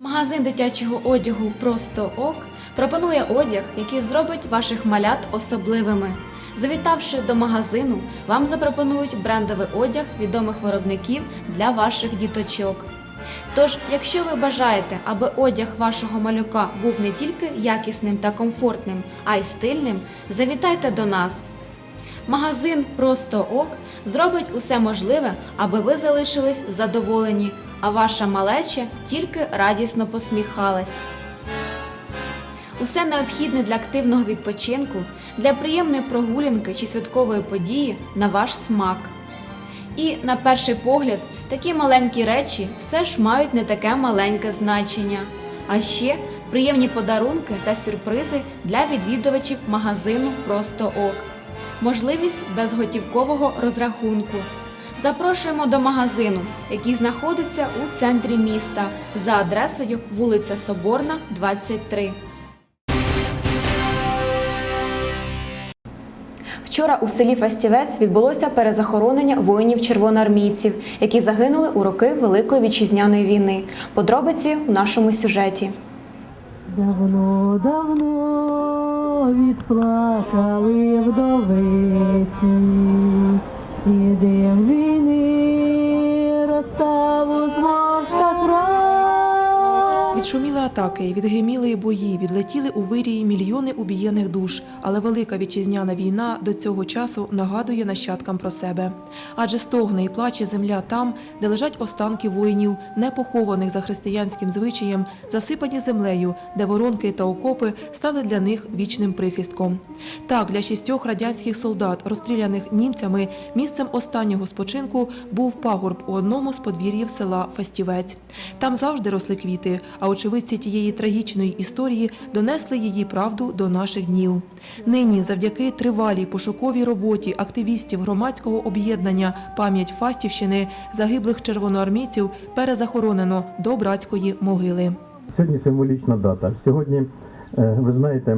Магазин дитячого одягу Просто ок пропонує одяг, який зробить ваших малят особливими. Завітавши до магазину, вам запропонують брендовий одяг відомих виробників для ваших діточок. Тож, якщо ви бажаєте, аби одяг вашого малюка був не тільки якісним та комфортним, а й стильним, завітайте до нас. Магазин Просто ок зробить усе можливе, аби ви залишились задоволені, а ваша малеча тільки радісно посміхалась. Усе необхідне для активного відпочинку, для приємної прогулянки чи святкової події на ваш смак. І на перший погляд, такі маленькі речі все ж мають не таке маленьке значення. А ще приємні подарунки та сюрпризи для відвідувачів магазину Просто ок. Можливість безготівкового розрахунку. Запрошуємо до магазину, який знаходиться у центрі міста за адресою вулиця Соборна, 23. Вчора у селі Фастівець відбулося перезахоронення воїнів червоноармійців, які загинули у роки Великої вітчизняної війни. Подробиці в нашому сюжеті. Давно, давно відплакали вдовиці, і Відшуміли атаки, відгриміли бої, відлетіли у вирії мільйони убієних душ. Але велика вітчизняна війна до цього часу нагадує нащадкам про себе. Адже стогне і плаче земля там, де лежать останки воїнів, не похованих за християнським звичаєм, засипані землею, де воронки та окопи стали для них вічним прихистком. Так, для шістьох радянських солдат, розстріляних німцями, місцем останнього спочинку був пагорб у одному з подвір'їв села Фастівець. Там завжди росли квіти, а очевидці тієї трагічної історії донесли її правду до наших днів. Нині, завдяки тривалій пошуковій роботі активістів громадського об'єднання Пам'ять Фастівщини загиблих червоноармійців перезахоронено до братської могили. Сьогодні символічна дата. Сьогодні, е, ви знаєте,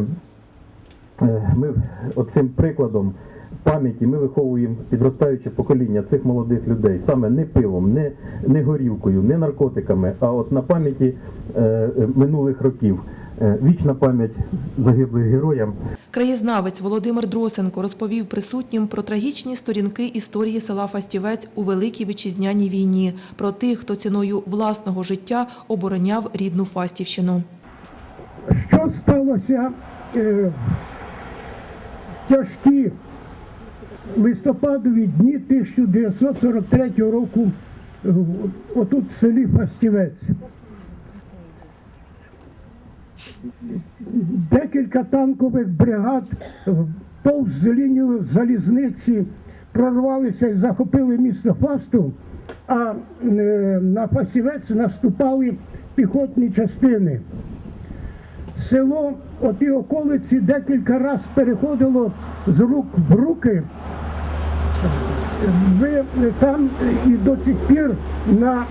е, ми оцим прикладом пам'яті ми виховуємо підростаюче покоління цих молодих людей саме не пивом, не, не горілкою, не наркотиками, а от на пам'яті е, е, минулих років. Е, Вічна пам'ять загиблих героям. Краєзнавець Володимир Дросенко розповів присутнім про трагічні сторінки історії села Фастівець у Великій Вітчизняній війні, про тих, хто ціною власного життя обороняв рідну Фастівщину. що сталося е, тяжкі листопадові дні 1943 року е, отут в селі Фастівець. Декілька танкових бригад повз лінію залізниці прорвалися і захопили місто Фасту, а е, на Фастівець наступали піхотні частини село, оті околиці декілька разів переходило з рук в руки. Ви там і до сих пір на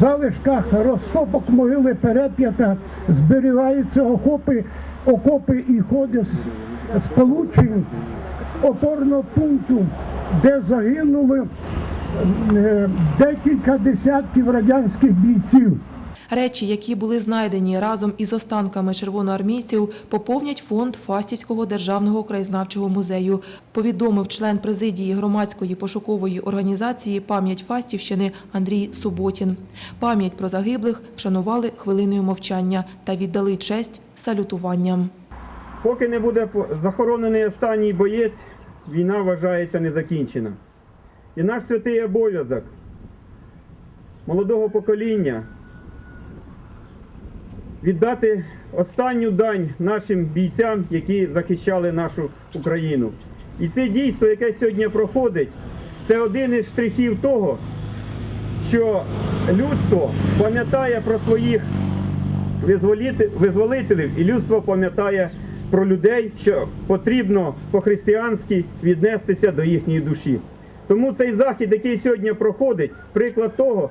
залишках розкопок могили переп'ята зберігаються окопи, окопи і ходи з- сполучень опорного пункту, де загинули е, декілька десятків радянських бійців. Речі, які були знайдені разом із останками червоноармійців, поповнять фонд Фастівського державного краєзнавчого музею, повідомив член президії громадської пошукової організації Пам'ять Фастівщини Андрій Суботін. Пам'ять про загиблих вшанували хвилиною мовчання та віддали честь салютуванням. Поки не буде захоронений останній боєць, війна вважається не закінчена. І наш святий обов'язок молодого покоління віддати останню дань нашим бійцям, які захищали нашу Україну. І це дійство, яке сьогодні проходить, це один із штрихів того, що людство пам'ятає про своїх визволителів, і людство пам'ятає про людей, що потрібно по-християнськи віднестися до їхньої душі. Тому цей захід, який сьогодні проходить, приклад того,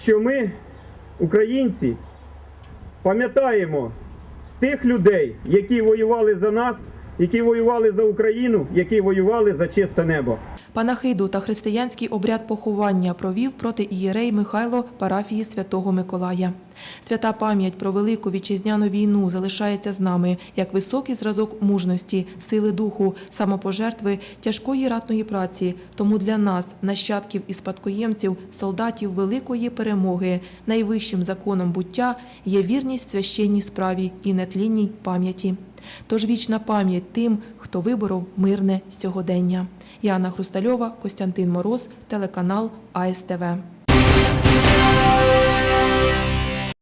що ми, українці, пам'ятаємо тих людей, які воювали за нас, які воювали за Україну, які воювали за чисте небо. Панахиду та християнський обряд поховання провів проти ієрей Михайло парафії Святого Миколая. Свята пам'ять про велику вітчизняну війну залишається з нами як високий зразок мужності, сили духу, самопожертви, тяжкої ратної праці. Тому для нас, нащадків і спадкоємців, солдатів великої перемоги, найвищим законом буття є вірність священній справі і нетлінній пам'яті. Тож вічна пам'ять тим, хто виборов мирне сьогодення. Яна Хрустальова, Костянтин Мороз, телеканал АСТВ.